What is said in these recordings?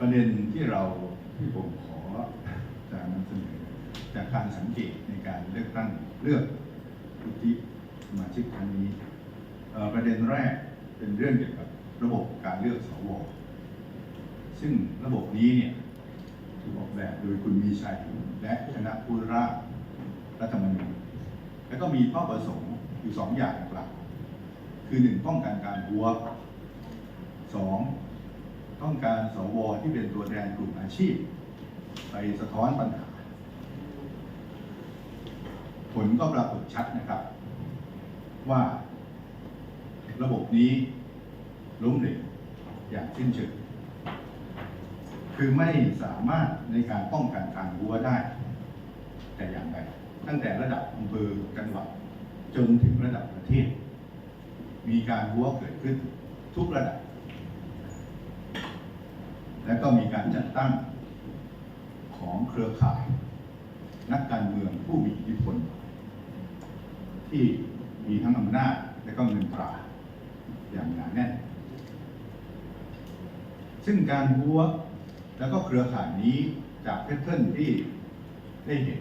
ประเด็นที่เราที่ผมขอจะนำเสนอจากการสังเกตในการเลือกตั้งเลือกวุฒิสมาชิกครั้งนี้ประเด็นแรกเป็นเรื่องเกี่ยวกับระบบการเลือกสวซึ่งระบบนี้เนี่ยถูกออกแบบโดยคุณมีชัยและคณะผู้ร่างรัฐธรรมนูญแล้วก็มีเป้าประสงค์อยู่สองอย่างหลักคือหนึ่งป้องกันการหัวสอง ต้องการสวที่เป็นตัวแทนกลุ่มอาชีพ ไปสะท้อนปัญหา ผลก็ปรากฏชัดนะครับ ว่าระบบนี้ล้มเหลวอย่างสิ้นเชิงคือไม่สามารถในการป้องกันการหัวได้ แต่อย่างใดตั้งแต่ระดับอำเภอจังหวัดจนถึงระดับประเทศ มีการหัวเกิดขึ้นทุกระดับ และก็มีการจัดตั้งของเครือข่าย นักการเมืองผู้มีอิทธิพล ที่มีทั้งอำนาจและก็เงินตรา อย่างหนาแน่น ซึ่งการหัวแล้วก็เครือข่ายนี้จากแพทเทิร์นที่ได้เห็น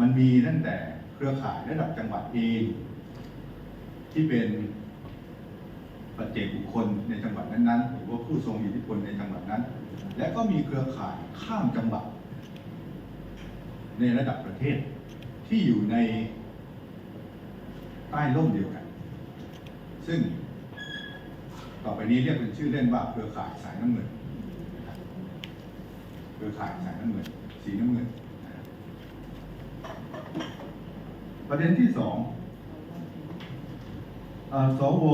มันมีตั้งแต่เครือข่ายระดับจังหวัดเอง ที่เป็น ปัจเจกบุคคลในจังหวัดนั้นๆหรือว่าผู้ทรงอิทธิพลในจังหวัดนั้น และก็มีเครือข่ายข้ามจังหวัด ในระดับประเทศที่อยู่ในใต้ร่มเดียวกัน ซึ่งต่อไปนี้เรียกเป็นชื่อเล่นว่าเครือข่ายสายน้ำเงิน เครือข่ายสายน้ำเงิน สีน้ำเงิน ประเด็นที่สอง สว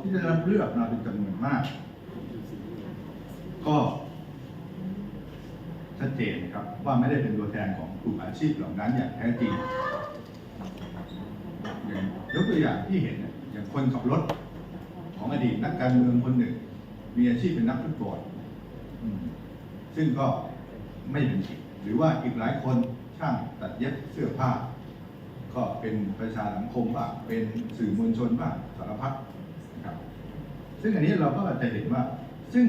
ที่ได้รับเลือกมาเป็นจำนวนมาก ก็ชัดเจนครับว่าไม่ได้เป็นตัวแทนของกลุ่มอาชีพเหล่านั้นอย่างแท้จริงอย่างยกตัวอย่างที่เห็นอย่างคนขับรถของอดีตนักการเมืองคนหนึ่ง มีอาชีพเป็นนักฟุตบอลซึ่งก็ไม่เป็นจริงหรือว่าอีกหลายคนช่างตัดเย็บเสื้อผ้า ก็เป็นประชาสังคมบ้างเป็นสื่อมวลชนบ้างสารพัดนะครับ ซึ่งอันนี้เราก็จะเห็นว่า ซึ่ง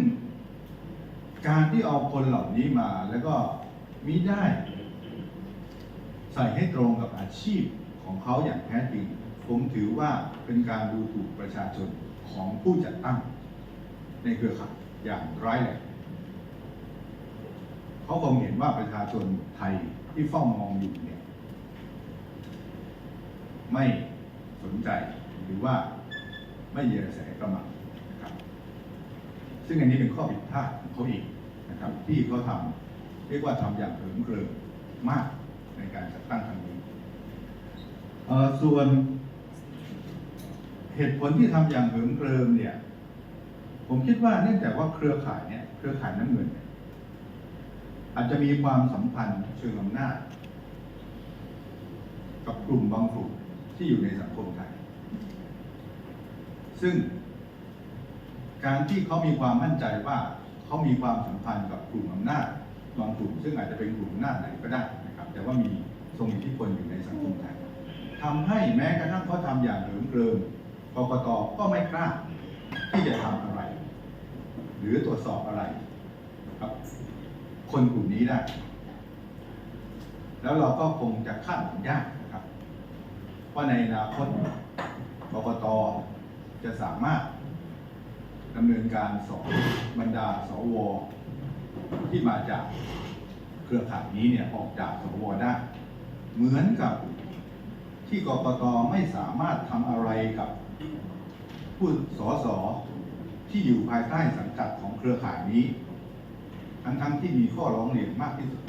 การที่เอาคนเหล่านี้มาแล้วก็มิได้ ใส่ให้ตรงกับอาชีพของเขาอย่างแท้จริง ผมถือว่าเป็นการดูถูกประชาชนของผู้จัดตั้ง ในเครือข่ายอย่างร้ายแรงเขาคงเห็นว่าประชาชนไทยที่เฝ้ามองอยู่เนี่ย ไม่สนใจหรือว่าไม่เยแสกระมังนะครับซึ่งอันนี้เป็นข้อผิดพลาดของเขาเองนะครับที่เขาทำเรียกว่าทำอย่างเหิมเกริมมากในการจัดตั้งครั้งนี้ส่วนเหตุผลที่ทำอย่างเหิมเกริมเนี่ย ผมคิดว่าเนื่องจากว่าเครือข่ายเนี่ยเครือข่ายน้ำเงินอาจจะมีความสัมพันธ์เชิงอำนาจ กับกลุ่มบางกลุ่ม ที่อยู่ในสังคมไทย ซึ่ง การที่เขามีความมั่นใจว่าเขามีความสัมพันธ์กับกลุ่มอำนาจบางกลุ่ม ซึ่งอาจจะเป็นกลุ่มอำนาจไหนก็ได้นะครับ แต่ว่ามีทรงอิทธิพลอยู่ในสังคมไทยทำให้แม้กระทั่งเขาทำอย่างเหลิมเกริมกกตก็ไม่กล้าที่จะทำอะไร หรือตรวจสอบอะไรครับ คนกลุ่มนี้ได้ แล้วเราก็คงจะคาดหวังยาก ว่าในอนาคตกกตจะสามารถดำเนินการสอบบรรดาสวที่มาจากเครือข่ายนี้เนี่ยออกจากสวได้ เหมือนกับที่กกตไม่สามารถทำอะไรกับผู้สสที่อยู่ภายใต้สังกัดของเครือข่ายนี้ ทั้งๆที่มีข้อร้องเรียนมากที่สุด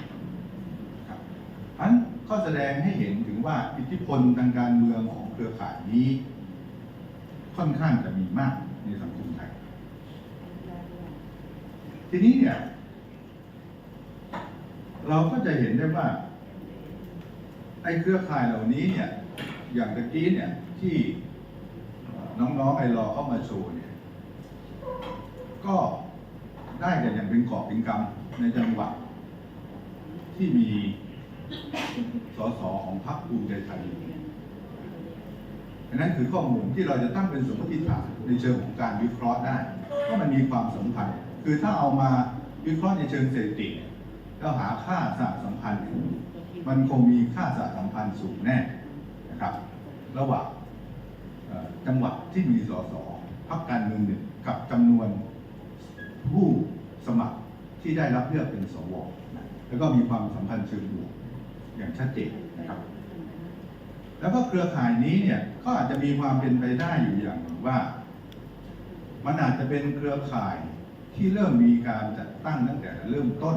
ครับอัน ก็แสดงให้เห็นถึงว่าอิทธิพลทางการเมืองของเครือข่ายนี้ ค่อนข้างจะมีมากในสังคมไทย ทีนี้เนี่ย เราก็จะเห็นได้ว่า ไอ้เครือข่ายเหล่านี้เนี่ย อย่างตะกี้เนี่ยที่น้องๆไอรอเข้ามาโชว์เนี่ย ก็ได้แต่อย่างเป็นกอบเป็นกำในจังหวัดที่มี สสของพรรคภูมิใจไทยอันนั้นคือข้อมูลที่เราจะตั้งเป็นสมมติฐานในเชิงของการวิเคราะห์ได้ว่ามันมีความสัมพันธ์คือถ้าเอามาวิเคราะห์ในเชิงสถิติเนี่ยแล้วหาค่าสหสัมพันธ์ มันคงมีค่าสหสัมพันธ์สูงแน่นะครับ ระหว่างจังหวัดที่มีสสพักการเมืองหนึ่งกับจำนวนผู้สมัครที่ได้รับเลือกเป็นสวนะแล้วก็มีความสัมพันธ์เชิงบวก อย่างชัดเจนนะครับ แล้วก็เครือข่ายนี้เนี่ยก็อาจจะมีความเป็นไปได้อยู่อย่างว่า มันอาจจะเป็นเครือข่ายที่เริ่มมีการจัดตั้งตั้งแต่เริ่มต้น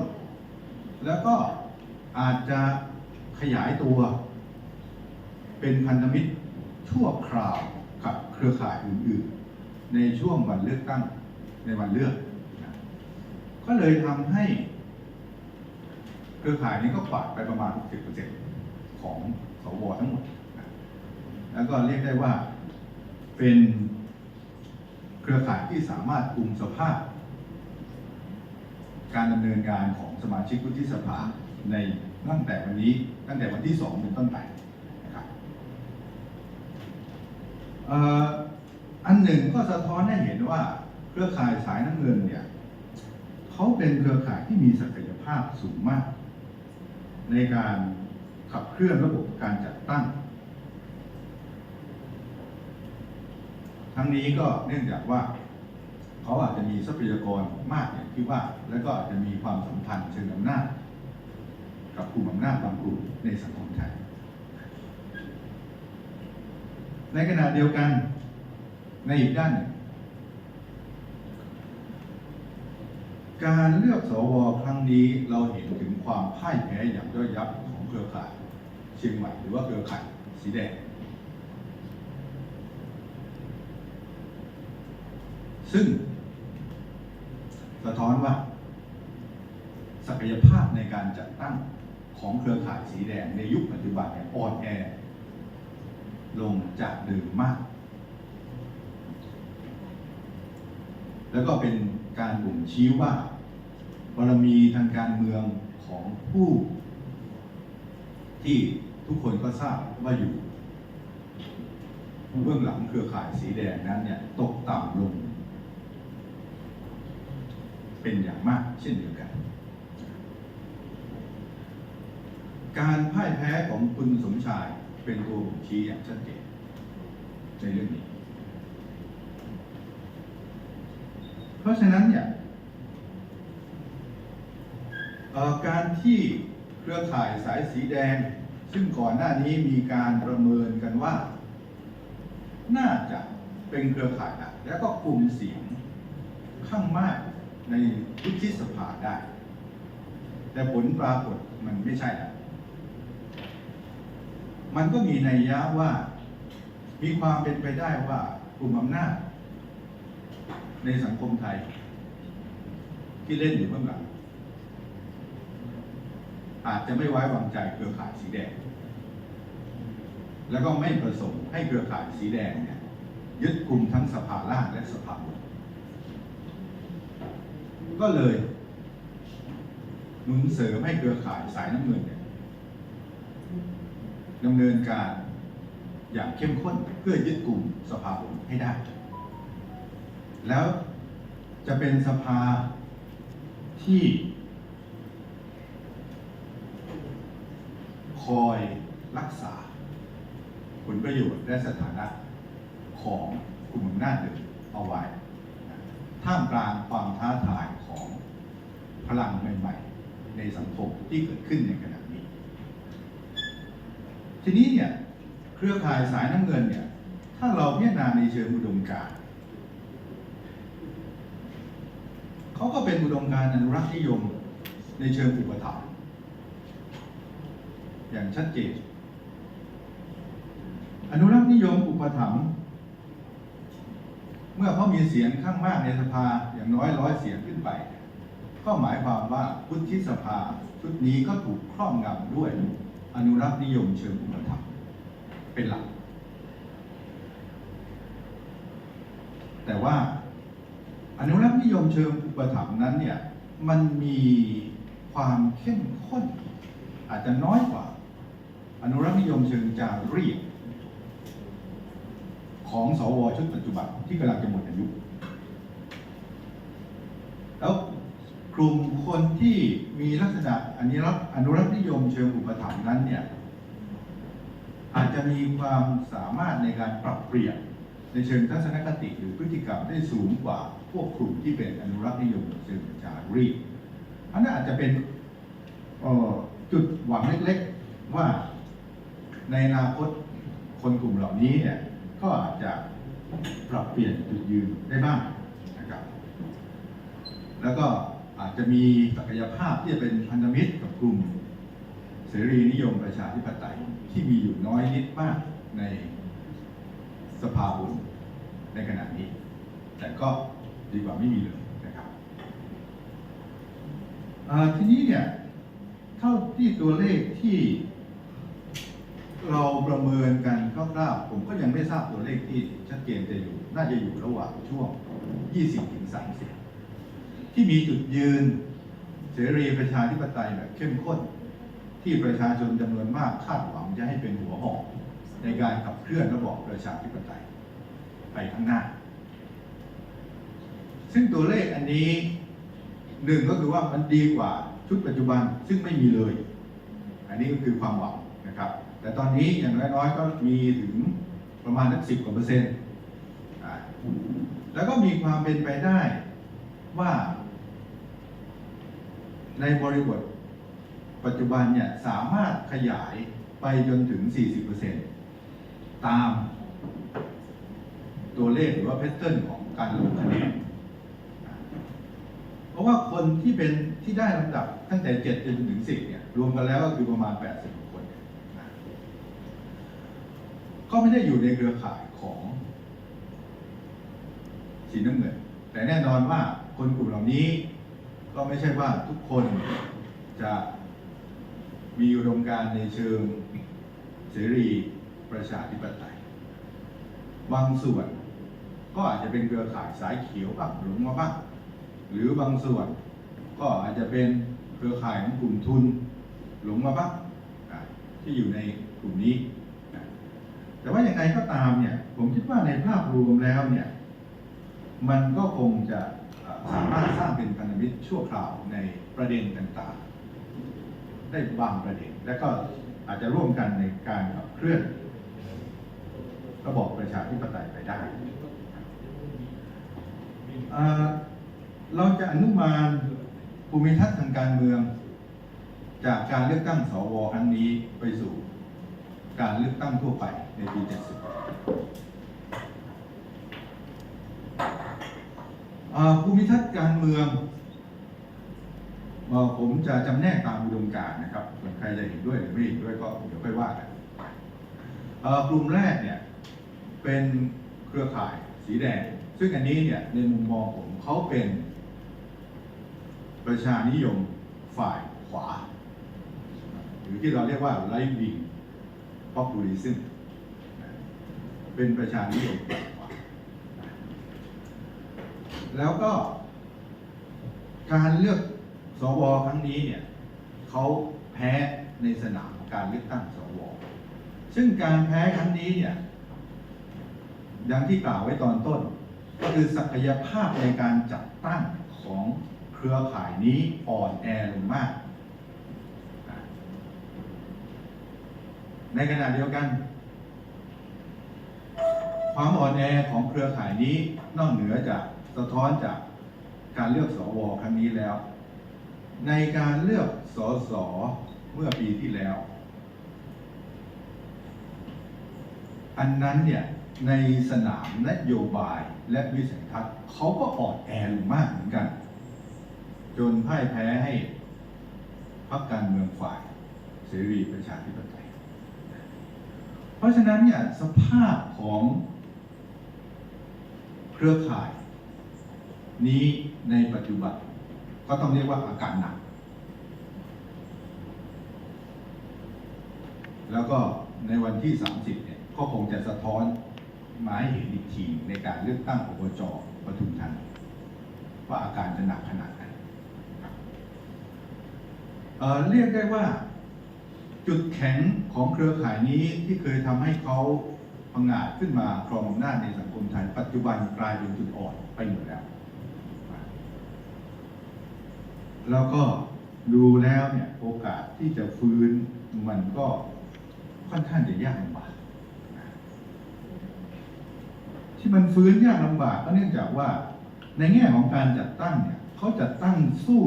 แล้วก็อาจจะขยายตัว เป็นพันธมิตรชั่วคราวกับเครือข่ายอื่นๆ ในช่วงวันเลือกตั้งในวันเลือก ก็เลยทำให้ เครือข่ายนี้ก็กวาดไปประมาณ 60%ของสวทั้งหมด แล้วก็เรียกได้ว่าเป็นเครือข่ายที่สามารถคุมสภาพ การดำเนินการของสมาชิกวุฒิสภาในตั้งแต่วันนี้ตั้งแต่วันที่สองเป็นต้นไปนะครับอันหนึ่งก็สะท้อนให้เห็นว่าเครือข่ายสายน้ำเงินเนี่ยเขาเป็นเครือข่ายที่มีศักยภาพสูงมาก ในการขับเคลื่อนระบบการจัดตั้ง ทั้งนี้ก็เนื่องจากว่า เขาอาจจะมีทรัพยากรมากอย่างที่ว่า แล้วก็อาจจะมีความสัมพันธ์เชิงอำนาจ กับกลุ่มอำนาจบางกลุ่มในสังคมไทย ในขณะเดียวกันในอีกด้านหนึ่ง การเลือกสวครั้งนี้เราเห็นถึงความพ่ายแพ้อย่างย่อยยับของเครือข่ายเชียงใหม่หรือว่าเครือข่ายสีแดง ซึ่ง สะท้อนว่า ศักยภาพในการจัดตั้งของเครือข่ายสีแดงในยุคปัจจุบันเนี่ยอ่อนแอลงจากเดิมมาก แล้วก็เป็น การบ่งชี้ว่าบารมีทางการเมืองของผู้ที่ทุกคนก็ทราบว่าอยู่เบื้องหลังเครือข่ายสีแดงนั้นเนี่ยตกต่ำลง เป็นอย่างมากเช่นเดียวกัน การพ่ายแพ้ของคุณสมชายเป็นตัวบ่งชี้อย่างชัดเจนในเรื่องนี้ เพราะฉะนั้นเนี่ยการที่เครือข่ายสายสีแดง ซึ่งก่อนหน้านี้มีการประเมินกันว่า น่าจะเป็นเครือข่ายหลักแล้วก็กลุ่มเสียงข้างมากในวุฒิสภาได้ แต่ผลปรากฏมันไม่ใช่แล้วมันก็มีนัยยะว่า มีความเป็นไปได้ว่ากลุ่มอำนาจ ในสังคมไทย ที่เล่นอยู่เบื้องหลังอาจจะไม่ไว้วางใจเครือข่ายสีแดง แล้วก็ไม่ประสงค์ให้เครือข่ายสีแดงเนี่ยยึดกลุ่มทั้งสภาล่างและสภาบนก็เลยหนุนเสริมให้เครือข่ายสายน้ำเงินเนี่ยดำเนินการอย่างเข้มข้นเพื่อยึดกลุ่มสภาบนให้ได้ แล้วจะเป็นสภาที่คอยรักษา ผลประโยชน์และสถานะของกลุ่มอำนาจเดิมเอาไว้ ท่ามกลางความท้าทายของพลังใหม่ๆ ในสังคมที่เกิดขึ้นในขณะนี้ ทีนี้เนี่ยเครือข่ายสายน้ำเงินเนี่ย ถ้าเราพิจารณาในเชิงอุดมการณ์ เขาก็เป็นอุดมการณ์อนุรักษ์นิยมในเชิงอุปถัมภ์อย่างชัดเจน อนุรักษ์นิยมอุปถัมภ์เมื่อเขามีเสียงข้างมากในสภาอย่างน้อยร้อยเสียงขึ้นไป ก็หมายความว่าพุทธิสภาชุดนี้ก็ถูกครอบงำด้วยอนุรักษ์นิยมเชิงอุปถัมภ์เป็นหลัก แต่ว่า อนุรักษ์นิยมเชิงอุปถัมภ์นั้นเนี่ยมันมีความเข้มข้น อาจจะน้อยกว่า อนุรักษ์นิยมเชิงจารีตของสวชุดปัจจุบันที่กำลังจะหมดอายุแล้วกลุ่มคนที่มีลักษณะอนุรักษ์อนุรักษ์นิยมเชิงอุปถัมภ์นั้นเนี่ยอาจจะมีความสามารถในการปรับเปลี่ยนในเชิงทัศนคติหรือพฤติกรรมได้สูงกว่า วกกลุ่มที่เป็นอนุรักษ์นิยมเชิงประชาธิปไตอันนั้นอาจจะเป็นจุดหวังเล็กๆว่าในอนาคตคนกลุ่มเหล่านี้เนี่ยก็อาจจะปรับเปลี่ยนจุดยืนได้บ้างนะครับ แล้วก็อาจจะมีศักยภาพที่จะเป็นพันธมิตรกับกลุ่ม เสรีนิยมประชาธิปไตยที่มีอยู่น้อยนิดมากในสภาบุญในขณะนี้ แต่ก็ ดีกว่าไม่มีเลยนะครับทีนี้เนี่ยเท่าที่ตัวเลขที่เราประเมินกันคร่าวๆผมก็ยังไม่ทราบตัวเลขที่ชัดเจนจะอยู่ น่าจะอยู่ระหว่างช่วง 20ถึง30 ที่มีจุดยืนเสรีประชาธิปไตยแบบเข้มข้น ที่ประชาชนจำนวนมากคาดหวังจะให้เป็นหัวหอกในการขับเคลื่อนระบอบประชาธิปไตยไปข้างหน้า ซึ่งตัวเลขอันนี้หนึ่งก็คือว่ามันดีกว่าชุดปัจจุบันซึ่งไม่มีเลย อันนี้ก็คือความหวังนะครับ แต่ตอนนี้อย่างน้อยๆก็มีถึงประมาณสักสิบกว่าเปอร์เซ็นต์แล้วก็มีความเป็นไปได้ว่า ในบริบทปัจจุบันเนี่ยสามารถขยายไปจนถึง 40%ตามตัวเลขหรือว่าแพทเทิร์นของการลงคะแนน เพราะว่าคนที่เป็นที่ได้ลำดับตั้งแต่7จนถึง 10เนี่ยรวมกันแล้วก็คือประมาณ 80คนนะก็ไม่ได้อยู่ในเครือข่ายของสีน้ำเงิน แต่แน่นอนว่าคนกลุ่มเหล่านี้ ก็ไม่ใช่ว่าทุกคนจะมีอุดมการณ์ในเชิงเสรีประชาธิปไตย บางส่วนก็อาจจะเป็นเครือข่ายสายเขียวบ้างหลงมาบ้าง หรือบางส่วน ก็อาจจะเป็นเครือข่ายของกลุ่มทุนหลงมาบ้างที่อยู่ในกลุ่มนี้ แต่ว่าอย่างไรก็ตามเนี่ยผมคิดว่าในภาพรวมแล้วเนี่ยมันก็คงจะสามารถสร้างเป็นพันธมิตรชั่วคราวในประเด็นต่างๆ ได้บางประเด็น และก็อาจจะร่วมกันในการขับเคลื่อนระบอบประชาธิปไตยไปได้ เราจะอนุมานภูมิทัศน์ทางการเมือง จากการเลือกตั้งสวครั้งนี้ไปสู่การเลือกตั้งทั่วไปในปี 70 ภูมิทัศน์การเมืองผมจะจำแนกตามอุดมการณ์นะครับส่วนใครจะเห็นด้วยหรือไม่เห็นด้วยก็เดี๋ยวค่อยว่ากันกลุ่มแรกเนี่ยเป็นเครือข่าย สีแดง ซึ่งอันนี้เนี่ยในมุมมองผมเขาเป็นประชานิยมฝ่ายขวา หรือที่เราเรียกว่าไ i ฟ์วิง populism เป็นประชานิยมฝ่ายขวา แล้วก็การเลือกสวครั้งนี้เนี่ยเขาแพ้ในสนามการเลือกตั้งสว ซึ่งการแพ้ครั้งนี้เนี่ย อย่างที่กล่าวไว้ตอนต้น ก็คือศักยภาพในการจัดตั้งของเครือข่ายนี้อ่อนแอลงมาก ในขณะเดียวกัน ความอ่อนแอของเครือข่ายนี้นอกเหนือจากสะท้อนจากการเลือกสวครั้งนี้แล้ว ในการเลือกสสเมื่อปีที่แล้ว อันนั้นเนี่ย ในสนามนโยบายและวิสัยทัศน์เขาก็อ่อนแอลงมากเหมือนกัน จนพ่ายแพ้ให้พรรคการเมืองฝ่ายเสรีประชาธิปไตย เพราะฉะนั้นเนี่ยสภาพของเครือข่ายนี้ในปัจจุบันก็ต้องเรียกว่าอาการหนัก แล้วก็ในวันที่ 30 เนี่ยก็คงจะสะท้อน มาให้เห็นอีกทีในการเลือกตั้งอบจปทุมธานีว่าอาการจะหนักขนาดไหนเเรียกได้ว่า จุดแข็งของเครือข่ายนี้ที่เคยทำให้เขาพังงาดขึ้นมาครองอำนาจในสังคมไทยปัจจุบันกลายเป็นจุดอ่อนไปหมดแล้ว แล้วก็ดูแล้วเนี่ยโอกาสที่จะฟื้นมันก็ค่อนข้างจะยากลำบากนะ ที่มันฟื้นยากลำบากก็เนื่องจากว่า ในแง่ของการจัดตั้งเนี่ยเขาจัดตั้งสู้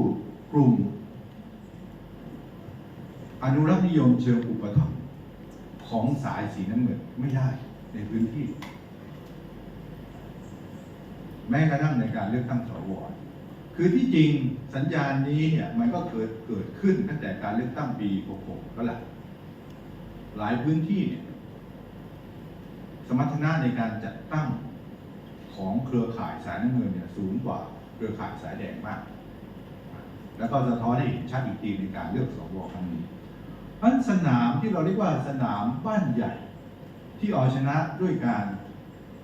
กลุ่ม อนุรักษ์นิยมเชิงอุปถัมภ์ของสายสีน้ำเงินไม่ได้ในพื้นที่ แม้กระทั่งในการเลือกตั้งสวคือที่จริงสัญญาณนี้เนี่ยมันก็เกิดเกิดขึ้นตั้งแต่การเลือกตั้งปี 66 ก็แหละหลายพื้นที่เนี่ยสมรรถนะในการจัดตั้ง ของเครือข่ายสายน้ำเงินเนี่ยสูงกว่าเครือข่ายสายแดงมาก แล้วก็สะท้อนให้เห็นชัดอีกทีในการเลือกสวครั้งนี้เพราะฉะนั้นสนามที่เราเรียกว่าสนามบ้านใหญ่ ที่เอาชนะด้วยการ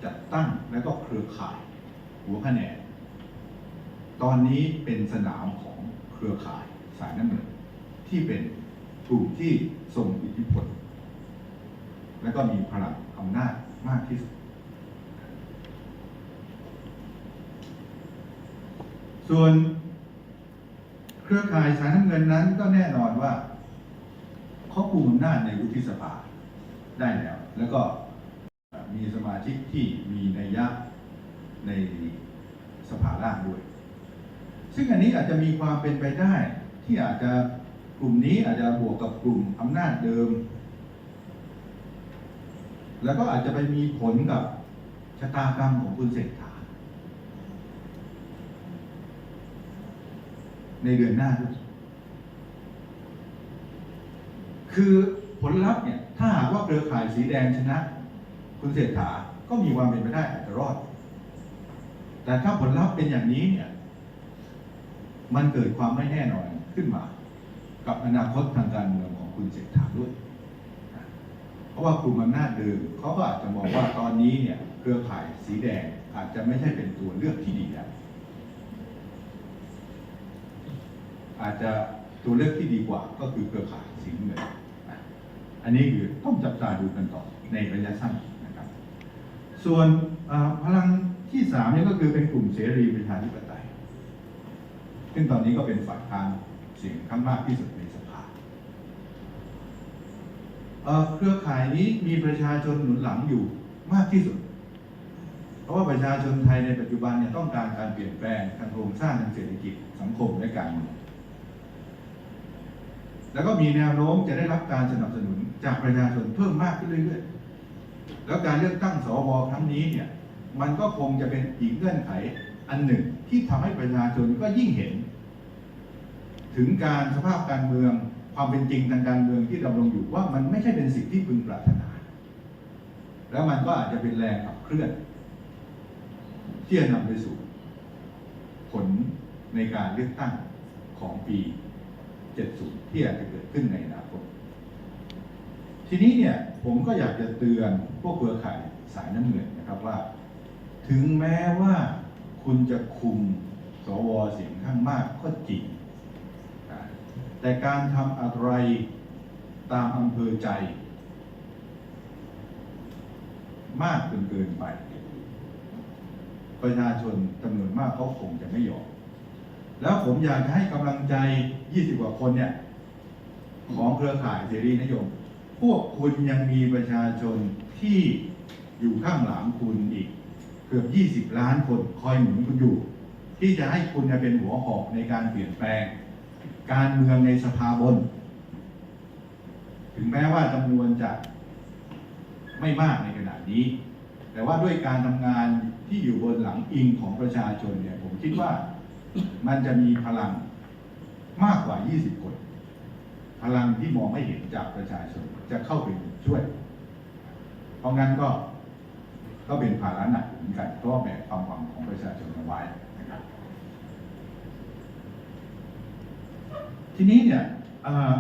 จัดตั้งและก็เครือข่ายหัวคะแนน ตอนนี้เป็นสนามของเครือข่ายสายน้ำเงินที่เป็นกลุ่มที่ทรงอิทธิพลและก็มีพลังอำนาจมากที่สุด ส่วนเครือข่ายสายน้ำเงินนั้นก็แน่นอนว่าเขากุมอำนาจในวุฒิสภาได้แล้ว แล้วก็มีสมาชิกที่มีนัยยะในสภาล่างด้วย ซึ่งอันนี้อาจจะมีความเป็นไปได้ ที่อาจจะกลุ่มนี้อาจจะบวกกับกลุ่มอำนาจเดิม แล้วก็อาจจะไปมีผลกับชะตากรรมของคุณเศรษฐา ในเดือนหน้าด้วยคือผลลัพธ์เนี่ย ถ้าหากว่าเครือข่ายสีแดงชนะ คุณเศรษฐาก็มีความเป็นไปได้อาจจะรอด แต่ถ้าผลลัพธ์เป็นอย่างนี้เนี่ย มันเกิดความไม่แน่นอนขึ้นมา กับอนาคตทางการเมืองของคุณเศรษฐาด้วย เพราะว่ากลุ่มอำนาจเดิมเขาก็อาจจะมองว่าตอนนี้เนี่ย เครือข่ายสีแดงอาจจะไม่ใช่เป็นตัวเลือกที่ดีแล้ว อาจจะตัวเลือกที่ดีกว่าก็คือเครือข่ายสีเงินอันนี้คือต้องจับตาดูกันต่อในระยะสั้นนะครับ ส่วนพลังที่สามนี่ก็คือเป็นกลุ่มเสรีประชาธิปไตย ซึ่งตอนนี้ก็เป็นฝ่ายค้านเสียงข้างมากที่สุดในสภาเอ่อเครือข่ายนี้มีประชาชนหนุนหลังอยู่มากที่สุด เพราะว่าประชาชนไทยในปัจจุบันเนี่ยต้องการการเปลี่ยนแปลงทางโครงสร้างทางเศรษฐกิจสังคมและการเมือง แล้วก็มีแนวโน้มจะได้รับการสนับสนุนจากประชาชนเพิ่มมากขึ้นเรื่อยๆ แล้วการเลือกตั้งสวครั้งนี้เนี่ย มันก็คงจะเป็นอีกเงื่อนไขอันหนึ่งที่ทำให้ประชาชนก็ยิ่งเห็น ถึงการสภาพการเมืองความเป็นจริงทางการเมืองที่ดำรงอยู่ว่ามันไม่ใช่เป็นสิ่งที่พึงปรารถนา แล้วมันก็อาจจะเป็นแรงขับเคลื่อนที่จะนำไปสู่ผลในการเลือกตั้งของปี 70 ที่อาจจะเกิดขึ้นในอนาคต ทีนี้เนี่ยผมก็อยากจะเตือนพวกเครือข่ายสายน้ำเงินนะครับว่า ถึงแม้ว่าคุณจะคุมสวเสียงข้างมากก็จริง แต่การทำอะไรตามอำเภอใจ มากจนเกินไป ประชาชนจำนวนมากเขาคงจะไม่ยอม แล้วผมอยากจะให้กำลังใจ 20 กว่าคนเนี่ย ของเครือข่ายเสรีนิยม พวกคุณยังมีประชาชนที่อยู่ข้างหลังคุณอีก เกือบ 20 ล้านคนคอยหนุนคุณอยู่ ที่จะให้คุณเนี่ยเป็นหัวหอกในการเปลี่ยนแปลง การเมืองในสภาบน ถึงแม้ว่าจำนวนจะไม่มากในขณะนี้ แต่ว่าด้วยการทำงานที่อยู่บนหลังอิงของประชาชนเนี่ย ผมคิดว่า มันจะมีพลังมากกว่า 20 คน พลังที่มองไม่เห็นจากประชาชนจะเข้าไปช่วย เพราะงั้นก็ก็เป็นภาระหนักเหมือนกันเพราะแบกความหวังของประชาชนเอาไว้นะครับ ทีนี้เนี่ย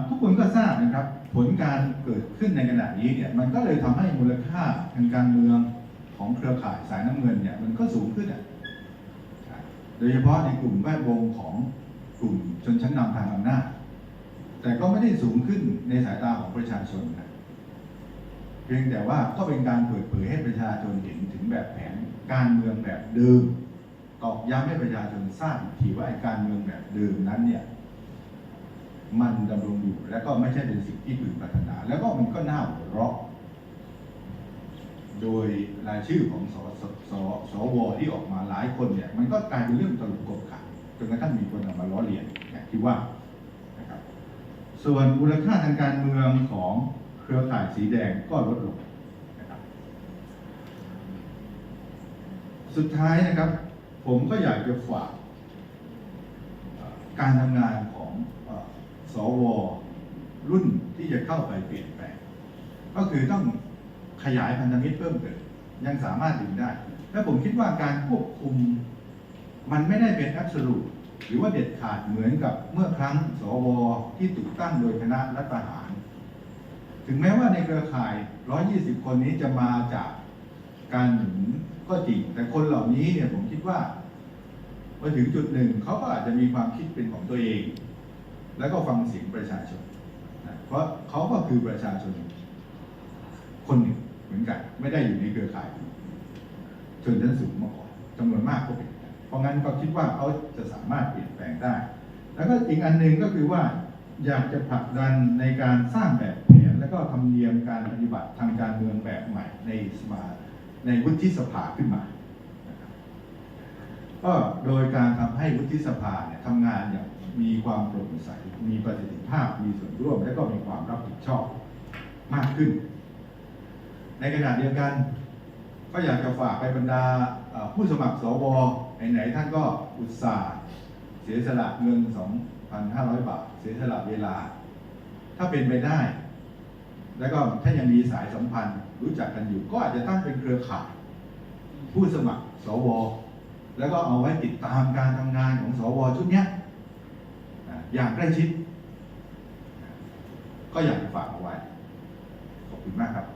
ทุกคนก็ทราบนะครับ ผลการเกิดขึ้นในขณะนี้เนี่ยมันก็เลยทำให้มูลค่าทางการเมืองของเครือข่ายสายน้ำเงินเนี่ยมันก็สูงขึ้นอะ ยเฉพาะในกลุ่มแวดวงของกลุ่มชนชั้นนำทางอำนาจแต่ก็ไม่ได้สูงขึ้นในสายตาของประชาชนนะเพียงแต่ว่าก็เป็นการเปิดเผยให้ประชาชนเห็นถึงแบบแผนการเมืองแบบเดิมตอกย้ำให้ประชาชนทราบอีกทีว่าการเมืองแบบเดิมนั้นเนี่ยมันดำรงอยู่และก็ไม่ใช่เป็นสิ่งที่พึงปรารถนา แล้วก็มันก็น่าหัวเราะ โดยรายชื่อของสสสสวที่ออกมาหลายคนเนี่ยมันก็กลายเป็นเรื่องตลกกบขันจนกระทั่งมีคนเอามาล้อเลียนอย่างที่ว่านะครับส่วนมูลค่าทางการเมืองของเครือข่ายสีแดงก็ลดลงนะครับสุดท้ายนะครับ ผมก็อยากจะฝากการทำงานของอ่อสวรุ่นที่จะเข้าไปเปลี่ยนแปลงก็คือต้อง ขยายพันธมิตรเพิ่มเติมยังสามารถดึงได้ และผมคิดว่าการควบคุมมันไม่ได้เป็น a b s o l u t e หรือว่าเด็ดขาดเหมือนกับเมื่อครั้งสวที่ถูกตั้งโดยคณะรัฐประหาร ถึงแม้ว่าในเครือข่าย 120 คนนี้จะมาจากการหนุนก็จริง แต่คนเหล่านี้เนี่ยผมคิดว่าพอถึงจุดหนึ่งเขาก็อาจจะมีความคิดเป็นของตัวเอง แล้วก็ฟังเสียงประชาชน เพราะเขาก็คือประชาชนคนหนึ่ง มือนกัน ไม่ได้อยู่ในเครือข่ายชนชั้นสูงมาก่อนจำนวนมากก็เป็นอย่างนั้นเพราะงั้นก็คิดว่าเขาจะสามารถเปลี่ยนแปลงได้ แล้วก็อีกอันหนึ่งก็คือว่า อยากจะผลักดันในการสร้างแบบแผนและก็ธรรมเนียมการปฏิบัติทางการเมืองแบบใหม่ในสมาในวุฒิสภาขึ้นมาก็โดยการทำให้วุฒิสภาเนี่ยทำงานอย่างมีความโปร่งใส มีประสิทธิภาพ มีส่วนร่วม และก็มีความรับผิดชอบมากขึ้น ในขณะเดียวกัน ก็อยากจะฝากไปบรรดาผู้สมัครสวไหนๆท่านก็อุตส่าห์เสียสละเงิน 2,500 บาท เสียสละเวลา ถ้าเป็นไปได้ แล้วก็ถ้ายังมีสายสัมพันธ์รู้จักกันอยู่ ก็อาจจะตั้งเป็นเครือข่าย ผู้สมัครสว แล้วก็เอาไว้ติดตามการทำงานของสวชุดนี้อย่างใกล้ชิด ก็อยากฝากเอาไว้ ขอบคุณมากครับ